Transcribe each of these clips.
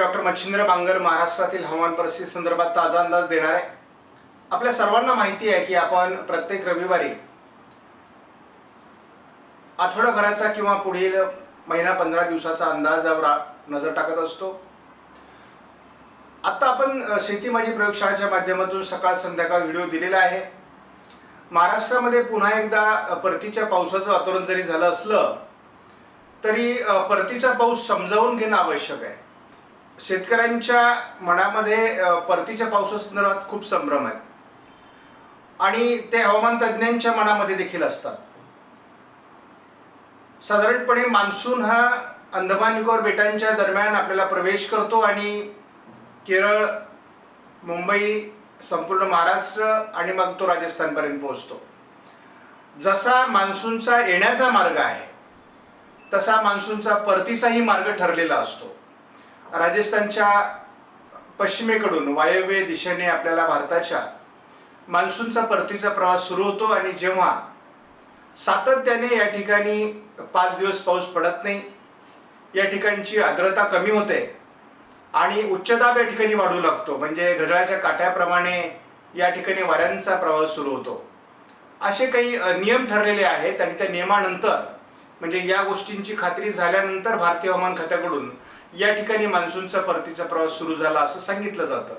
Doctor Machhindra Bangar महाराष्ट्रातील हवामान परिस्थिती संदर्भात ताजा अंदाज देणार आहे. आपल्या सर्वांना माहिती आहे की आपण प्रत्येक रविवारी आठवडाभराचा किंवा पुढील महिना पंधरा दिवसाचा अंदाजावर नजर टाकत असतो. आता आपण शेती माझी प्रयोगशाळेच्या माध्यमातून सकाळ संध्याकाळ व्हिडिओ दिलेला आहे. महाराष्ट्रामध्ये पुन्हा एकदा परतीच्या पावसाचं वातावरण जरी झालं असलं तरी परतीचा पाऊस समजावून घेणं आवश्यक आहे. शेतकऱ्यांच्या मनामध्ये परतीच्या पावसासंदर्भात खूप संभ्रम आहे आणि ते हवामान तज्ज्ञांच्या मनामध्ये देखील असतात. साधारणपणे मान्सून हा अंदमान निकोबार बेटांच्या दरम्यान आपल्याला प्रवेश करतो आणि केरळ मुंबई संपूर्ण महाराष्ट्र आणि मग तो राजस्थानपर्यंत पोहोचतो. जसा मान्सूनचा येण्याचा मार्ग आहे तसा मान्सूनचा परतीचाही मार्ग ठरलेला असतो. राजस्थानच्या पश्चिमेकडून वायव्य दिशेने आपल्याला भारताच्या मान्सूनचा परतीचा प्रवास सुरू होतो आणि जेव्हा सातत्याने या ठिकाणी पाच दिवस पाऊस पडत नाही या ठिकाणची आर्द्रता कमी होते आणि उच्चदाब या ठिकाणी वाढू लागतो. म्हणजे घड्याळाच्या काट्याप्रमाणे या ठिकाणी वाऱ्यांचा प्रवास सुरू होतो. असे काही नियम ठरलेले आहेत आणि त्या नियमानंतर म्हणजे या गोष्टींची खात्री झाल्यानंतर भारतीय हवामान खात्याकडून या ठिकाणी मान्सूनचा परतीचा प्रवास सुरू झाला असं सांगितलं जातं.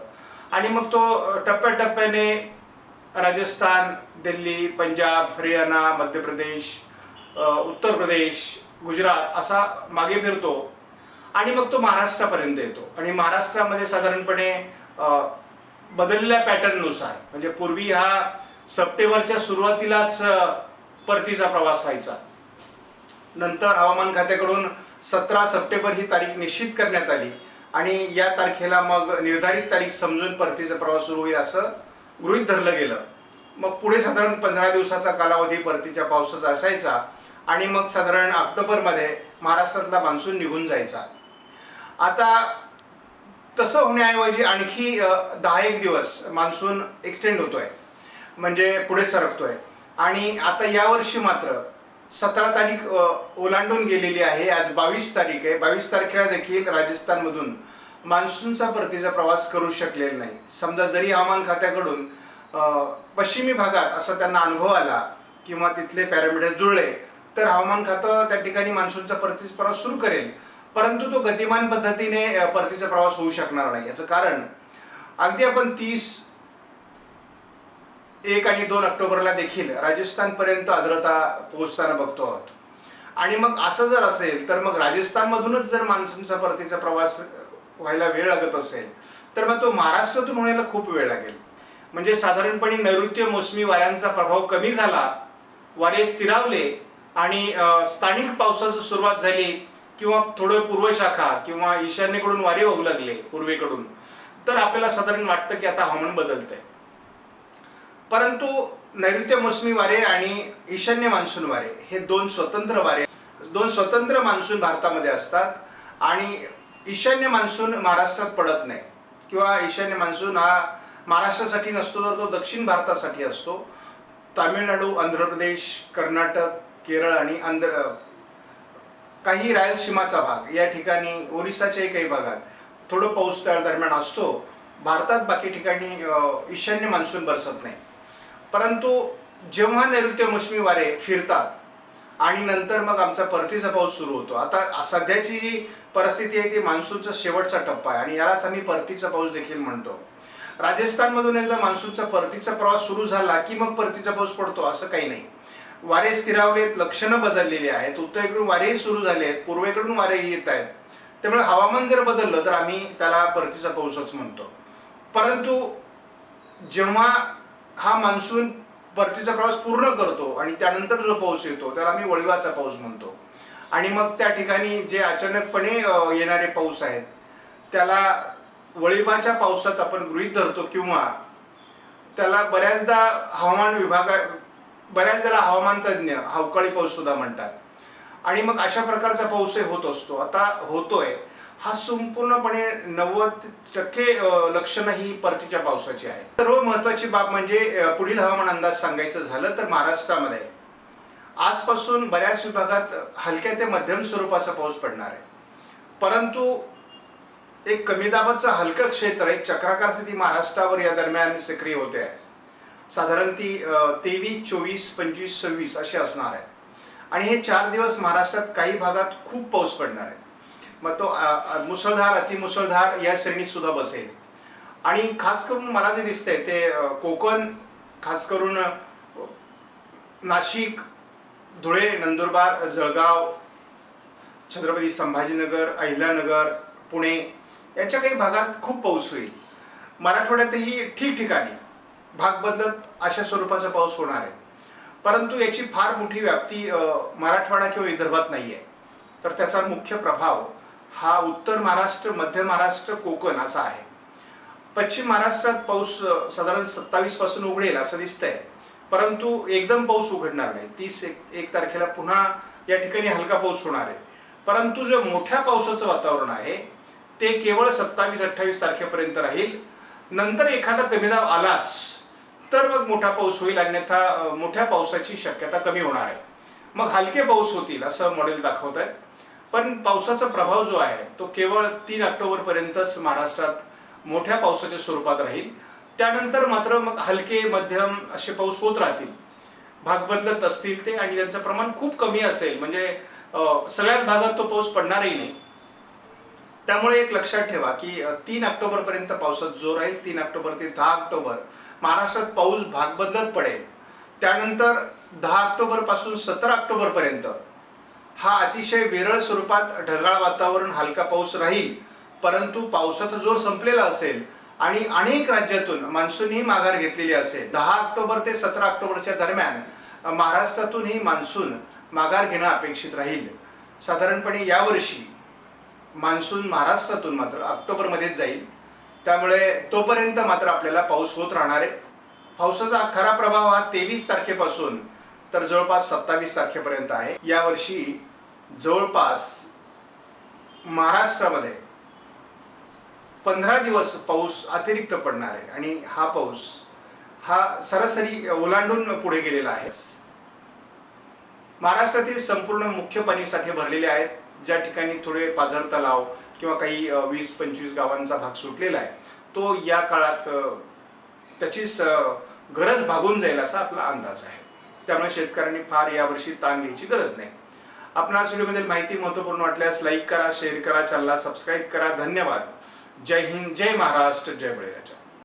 आणि मग तो टप्प्याटप्प्याने राजस्थान दिल्ली पंजाब हरियाणा मध्य प्रदेश उत्तर प्रदेश गुजरात असा मागे फिरतो आणि मग तो महाराष्ट्रापर्यंत येतो. आणि महाराष्ट्रामध्ये साधारणपणे बदललेल्या पॅटर्ननुसार म्हणजे पूर्वी हा सप्टेंबरच्या सुरुवातीलाच परतीचा प्रवास व्हायचा. नंतर हवामान खात्याकडून सतरा सप्टेंबर ही तारीख निश्चित करण्यात आली. आणि या तारखेला मग निर्धारित तारीख समजून परतीचा प्रवास सुरू होईल असं गृहीत धरलं गेलं. मग पुढे साधारण पंधरा दिवसाचा कालावधी परतीच्या पावसाचा असायचा आणि मग साधारण ऑक्टोबरमध्ये महाराष्ट्रातला मान्सून निघून जायचा. आता तसं होण्याऐवजी आणखी दहा एक दिवस मान्सून एक्सटेंड होतोय. म्हणजे पुढे सरकतोय. आणि आता यावर्षी मात्र सतरा तारीख ओलांडून गेलेली आहे. आज बावीस तारीख आहे. बावीस तारखेला देखील राजस्थानमधून मान्सूनचा परतीचा प्रवास करू शकलेला नाही. समजा जरी हवामान खात्याकडून पश्चिमी भागात असा त्यांना अनुभव आला किंवा तिथले पॅरामीटर जुळले तर हवामान खातं त्या ठिकाणी मान्सूनचा परतीचा प्रवास सुरू करेल. परंतु तो गतिमान पद्धतीने परतीचा प्रवास होऊ शकणार नाही. याचं कारण अगदी आपण तीस एक आणि दोन ऑक्टोबरला देखील राजस्थानपर्यंत आर्द्रता पोहोचताना बघतो आहोत. आणि मग असं जर असेल तर मग राजस्थानमधूनच जर मान्सूनचा परतीचा प्रवास व्हायला वेळ लागत असेल तर मग तो महाराष्ट्रातून होण्याला खूप वेळ लागेल. म्हणजे साधारणपणे नैऋत्य मोसमी वाऱ्यांचा प्रभाव कमी झाला वारे स्थिरावले आणि स्थानिक पावसाची सुरुवात झाली किंवा थोडं पूर्व शाखा किंवा ईशान्येकडून वारे वाहू लागले पूर्वेकडून तर आपल्याला साधारण वाटतं की आता हवामान बदलतंय. परंतु नैऋत्य मोसमी वारे आणि ईशान्य मान्सून वारे हे दोन स्वतंत्र वारे दोन स्वतंत्र मान्सून भारतामध्ये असतात आणि ईशान्य मान्सून महाराष्ट्रात पडत नाही. किंवा ईशान्य मान्सून हा महाराष्ट्रासाठी नसतो तर तो दक्षिण भारतासाठी असतो. तामिळनाडू आंध्र प्रदेश कर्नाटक केरळ आणि आंध्र काही रायलसीमाचा भाग या ठिकाणी ओरिसाच्याही काही भागात थोडं पाऊस त्या दरम्यान असतो. भारतात बाकी ठिकाणी ईशान्य मान्सून बरसत नाही. परंतु जेव्हा नैऋत्य मोसमी वारे फिरतात आणि नंतर मग आमचा परतीचा पाऊस सुरू होतो. आता सध्याची जी परिस्थिती आहे ती मान्सूनचा शेवटचा टप्पा आहे आणि यालाच आम्ही परतीचा पाऊस देखील म्हणतो. राजस्थानमधून एकदा मान्सूनचा परतीचा प्रवास सुरू झाला की मग परतीचा पाऊस पडतो असं काही नाही. वारे स्थिरावलेत लक्षणं बदललेली आहेत उत्तरेकडून वारेही सुरू झाले आहेत पूर्वेकडून वारेही येत आहेत. त्यामुळे हवामान जर बदललं तर आम्ही त्याला परतीचा पाऊसच म्हणतो. परंतु जेव्हा हा मान्सून परतीचा प्रवास पूर्ण करतो आणि त्यानंतर जो पाऊस येतो त्याला आम्ही वळिवाचा पाऊस म्हणतो. आणि मग त्या ठिकाणी जे अचानकपणे येणारे पाऊस आहेत त्याला वळिवाच्या पावसात आपण गृहीत धरतो किंवा त्याला बऱ्याचदा हवामान विभागा बऱ्याचदा हवामान तज्ज्ञ अवकाळी पाऊस सुद्धा म्हणतात. आणि मग अशा प्रकारचा पाऊसही होत असतो. आता होतोय हा संपूर्णपणे नव्वद टक्के लक्षणं ही परतीच्या पावसाची आहे सर्व महत्वाची बाब म्हणजे पुढील हवामान अंदाज सांगायचं झालं तर महाराष्ट्रामध्ये. आजपासून बऱ्याच विभागात हलक्या ते मध्यम स्वरूपाचा पाऊस पडणार आहे. परंतु एक कमी दाबाचं हलकं क्षेत्र एक चक्राकार स्थिती महाराष्ट्रावर या दरम्यान सक्रिय होते. आहे साधारण ती तेवीस चोवीस पंचवीस सव्वीस अशी असणार आहे. आणि हे चार दिवस महाराष्ट्रात काही भागात खूप पाऊस पडणार आहे. मग तो मुसळधार अतिमुसळधार या श्रेणीत सुद्धा बसेल. आणि खास करून मला जे दिसतंय ते कोकण खास करून नाशिक धुळे नंदुरबार जळगाव छत्रपती संभाजीनगर अहिल्यानगर पुणे यांच्या काही भागात खूप पाऊस होईल. मराठवाड्यातही ठिकठिकाणी भाग बदलत अशा स्वरूपाचा पाऊस होणार आहे. परंतु याची फार मोठी व्याप्ती मराठवाडा किंवा विदर्भात नाही आहे तर त्याचा मुख्य प्रभाव हा उत्तर महाराष्ट्र मध्य महाराष्ट्र कोकण असा आहे. पश्चिम महाराष्ट्रात पाऊस साधारण सत्तावीसपासून उघडेल असं दिसतंय. परंतु एकदम पाऊस उघडणार नाही. तीस एक एक तारखेला पुन्हा या ठिकाणी हलका पाऊस होणार आहे. परंतु जे मोठ्या पावसाचं वातावरण आहे ते केवळ सत्तावीस अठ्ठावीस तारखेपर्यंत राहील. नंतर एखादा कमी दाब आलाच तर मग मोठा पाऊस होईल. अन्यथा मोठ्या पावसाची शक्यता कमी होणार आहे. मग हलके पाऊस होतील असं मॉडेल दाखवत आहे पण पावसाचा प्रभाव जो आहे तो केवळ तीन ऑक्टोबर पर्यंतच महाराष्ट्रात मोठ्या पावसाच्या स्वरूपात राहील. त्यानंतर मात्र मग हलके मध्यम असे पाऊस होत राहतील. भाग बदलत असतील ते आणि त्यांचं प्रमाण खूप कमी असेल. म्हणजे सगळ्याच भागात तो पाऊस पडणारही नाही. त्यामुळे एक लक्षात ठेवा की तीन ऑक्टोबर पर्यंत पावसात जोर राहील तीन ऑक्टोबर ते दहा ऑक्टोबर महाराष्ट्रात पाऊस भाग बदलत पडेल. त्यानंतर दहा ऑक्टोबरपासून सतरा ऑक्टोबर पर्यंत हा अतिशय विरळ स्वरूपात ढगाळ वातावरण हलका पाऊस राहील परंतु पावसाचा जोर संपलेला असेल आणि अनेक राज्यातून मान्सूनही माघार घेतलेली असेल. दहा ऑक्टोबर ते सतरा ऑक्टोबरच्या दरम्यान महाराष्ट्रातूनही मान्सून माघार घेणं अपेक्षित राहील. साधारणपणे यावर्षी मान्सून महाराष्ट्रातून मात्र ऑक्टोबरमध्येच जाईल. त्यामुळे तोपर्यंत मात्र आपल्याला पाऊस होत राहणार आहे. पावसाचा खरा प्रभाव हा तेवीस तारखेपासून तर जवळपास सत्तावीस तारखेपर्यंत आहे. यावर्षी जवळपास महाराष्ट्रामध्ये पंधरा दिवस पाऊस अतिरिक्त पडणार आहे. आणि हा पाऊस हा सरासरी ओलांडून पुढे गेलेला आहे. महाराष्ट्रातील संपूर्ण मुख्य पाणीसाठे भरलेले आहेत. ज्या ठिकाणी थोडे पाझर तलाव किंवा काही वीस पंचवीस गावांचा भाग सुटलेला आहे. तो या काळात त्याची त्याचीच गरज भागून जाईल असा आपला अंदाज आहे. त्यामुळे शेतकऱ्यांनी फार यावर्षी ताण घ्यायची गरज नाही. आपणास व्हिडिओमधील माहिती महत्त्वपूर्ण वाटल्यास लाईक करा शेअर करा चॅनलला सबस्क्राईब करा. धन्यवाद. जय हिंद जय महाराष्ट्र जय बळीराजा.